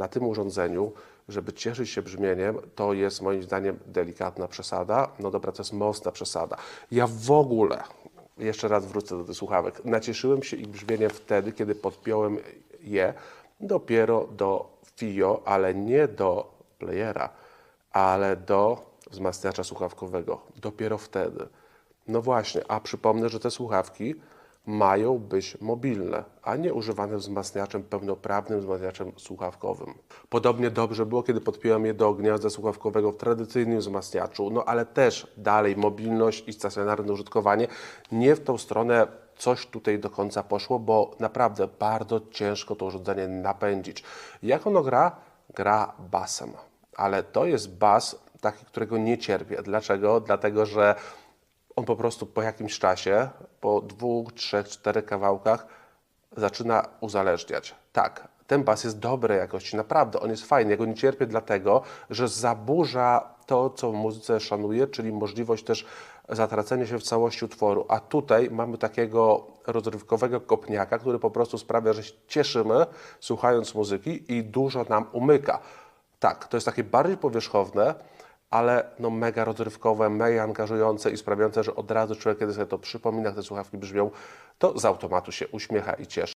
na tym urządzeniu, żeby cieszyć się brzmieniem, to jest moim zdaniem delikatna przesada. No dobra, to jest mocna przesada. Ja w ogóle, jeszcze raz wrócę do tych słuchawek, nacieszyłem się ich brzmieniem wtedy, kiedy podpiąłem je dopiero do FIO, ale nie do playera, ale do wzmacniacza słuchawkowego. Dopiero wtedy. No właśnie, a przypomnę, że te słuchawki mają być mobilne, a nie używane wzmacniaczem pełnoprawnym, wzmacniaczem słuchawkowym. Podobnie dobrze było, kiedy podpiąłem je do gniazda słuchawkowego w tradycyjnym wzmacniaczu, no ale też dalej mobilność i stacjonarne użytkowanie. Nie w tą stronę coś tutaj do końca poszło, bo naprawdę bardzo ciężko to urządzenie napędzić. Jak ono gra? Gra basem, ale to jest bas taki, którego nie cierpię. Dlaczego? Dlatego, że on po prostu po jakimś czasie, po dwóch, trzech, czterech kawałkach zaczyna uzależniać. Tak, ten bas jest dobrej jakości, naprawdę, on jest fajny. Ja go nie cierpię dlatego, że zaburza to, co w muzyce szanuję, czyli możliwość też zatracenia się w całości utworu. A tutaj mamy takiego rozrywkowego kopniaka, który po prostu sprawia, że się cieszymy słuchając muzyki i dużo nam umyka. Tak, to jest takie bardziej powierzchowne, ale no mega rozrywkowe, mega angażujące i sprawiające, że od razu człowiek, kiedy sobie to przypomina, te słuchawki brzmią, to z automatu się uśmiecha i cieszy.